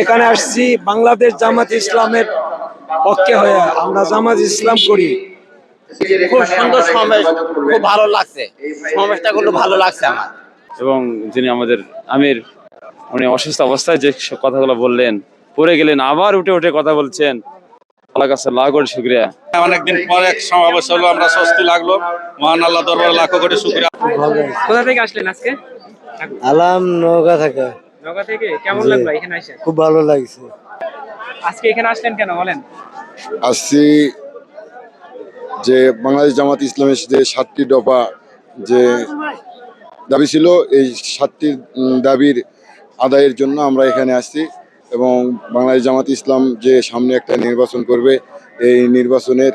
এখানে আসছি বাংলাদেশ জামাত ইসলামের পক্ষে হয়ে। আমরা জামাত ইসলাম করি। খুব সুন্দর সমাবেশ খুব ভালো লাগছে। সমাবেশটা করলে ভালো লাগছে আমার। এবং যিনি আমাদের আমির উনি অসুস্থ অবস্থায় যে কথাগুলো বললেন পড়ে গেলেন আবার উঠে উঠে কথা বলছেন। আল্লাহ কাছে লাখ অনেকদিন পর এক সমাবেশ হলো আমরা স্বস্তি লাগল। মহান আল্লাহ দরবারে লাখো কোটি শুক্রিয়া। কোথা থেকে আসলেন আজকে? আলাম নৌকা থাকা। নগা থেকে কেমন লাগল এখানে আসেন খুব ভালো লাগছে। আজকে এখানে আসলেন কেন বলেন? আসছি যে বাংলাদেশ জামাত ইসলামের যে সাতটি দফা যে দাবি ছিল এই সাতটি দাবির আদায়ের জন্য আমরা এখানে আসছি এবং বাংলাদেশ জামাত ইসলাম যে সামনে একটা নির্বাচন করবে এই নির্বাচনের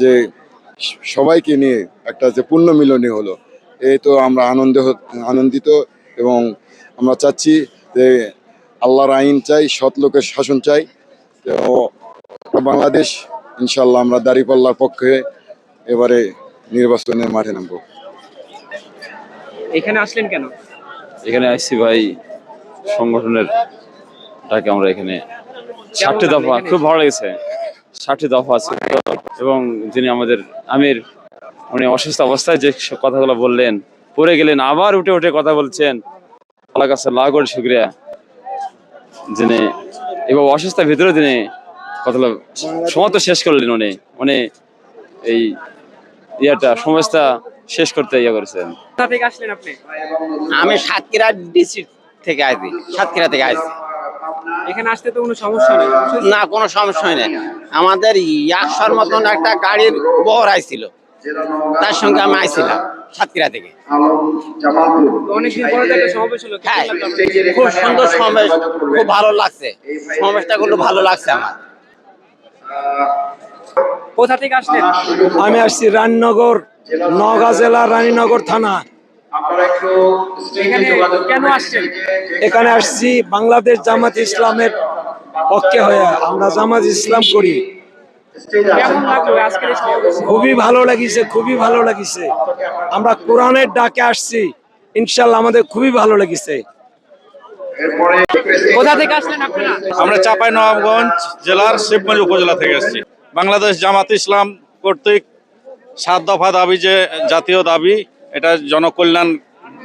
যে সবাইকে নিয়ে একটা যে পূর্ণ মিলনী হলো এই তো আমরা আনন্দ আনন্দিত এবং আমরা চাচ্ছি যে আল্লাহর আইন চাই সৎ লোকের শাসন চাই তো বাংলাদেশ ইনশাল্লাহ আমরা দাঁড়িপাল্লার পক্ষে এবারে নির্বাচনের মাঠে নামবো। এখানে আসলেন কেন? এখানে আসছি ভাই সংগঠনের ডাকে আমরা এখানে ষাটটি দফা খুব ভালো লেগেছে। ষাটটি দফা আছে এবং যিনি আমাদের আমির উনি অসুস্থ অবস্থায় যে কথাগুলো বললেন পড়ে গেলেন আবার উঠে উঠে কথা বলছেন। আল্লাহ কাছে লাখ কোটি শুক্রিয়া। যিনি এবং অসুস্থতার ভিতরে তিনি কথাগুলো সমাপ্ত শেষ করলেন উনি। উনি এই ইয়েটা সমাজটা শেষ করতে ইয়ে করেছেন। কোথা থেকে আসলেন আপনি? আমি সাতক্ষীরা ডিস্ট্রিক্ট থেকে আসছি সাতক্ষীরা থেকে আসছি। এখানে আসতে তো কোনো সমস্যা নেই। না কোনো সমস্যা নেই। আমাদের একশোর মতন একটা গাড়ির বহর আইছিল। তার সঙ্গে আমি আইছিলাম সাতক্ষীরা থেকে। হ্যাঁ? খুব সুন্দর সমাবেশ খুব ভালো লাগছে। সমাবেশটা করলে ভালো লাগছে আমার। কোথা থেকে আসলেন? আমি আসছি রানীনগর নওগাঁ জেলা রানীনগর থানা। এখানে এখানে আসছি বাংলাদেশ জামাত ইসলামের পক্ষে হয়ে। আমরা জামাত ইসলাম করি। খুবই ভালো লাগিছে খুবই ভালো লাগিছে। আমরা কোরআনের ডাকে আসছি ইনশাল্লাহ আমাদের খুবই ভালো লাগিছে। কোথা থেকে আসলেন আপনারা? আমরা চাপাই নবাবগঞ্জ জেলার শিবগঞ্জ উপজেলা থেকে এসেছি বাংলাদেশ জামাত ইসলাম কর্তৃক সাত দফা দাবি যে জাতীয় দাবি এটা জনকল্যাণ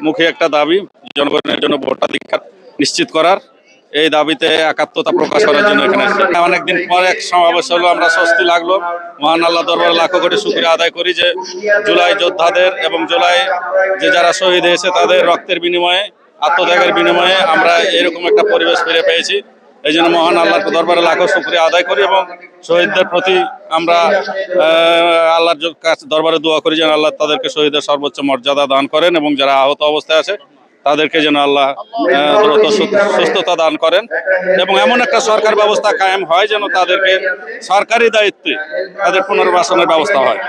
মুখী একটা দাবি জনগণের জন্য ভোটাধিকার নিশ্চিত করার। এই দাবিতে একাত্মতা প্রকাশ করার জন্য এখানে অনেকদিন পর এক সমাবেশ হলো, আমরা স্বস্তি লাগল। মহান আল্লাহ দরবারে লাখো কোটি শুক্রিয়া আদায় করি যে জুলাই যোদ্ধাদের এবং জুলাই যে যারা শহীদ হয়েছে, তাদের রক্তের বিনিময়ে, আত্মত্যাগের বিনিময়ে আমরা এরকম একটা পরিবেশ ফিরে পেয়েছি। এই জন্য মহান আল্লাহর দরবারে লাখো শুক্রিয়া আদায় করি এবং শহীদদের প্রতি আমরা আল্লাহর কাছে দরবারে দোয়া করি যেন আল্লাহ তাদেরকে শহীদের সর্বোচ্চ মর্যাদা দান করেন এবং যারা আহত অবস্থায় আছে তাদেরকে যেন আল্লাহ দ্রুত সুস্থতা দান করেন। এবং এমন একটা সরকার ব্যবস্থা কায়েম হয় যেন তাদেরকে সরকারি দায়িত্বে তাদের পুনর্বাসনের ব্যবস্থা হয়।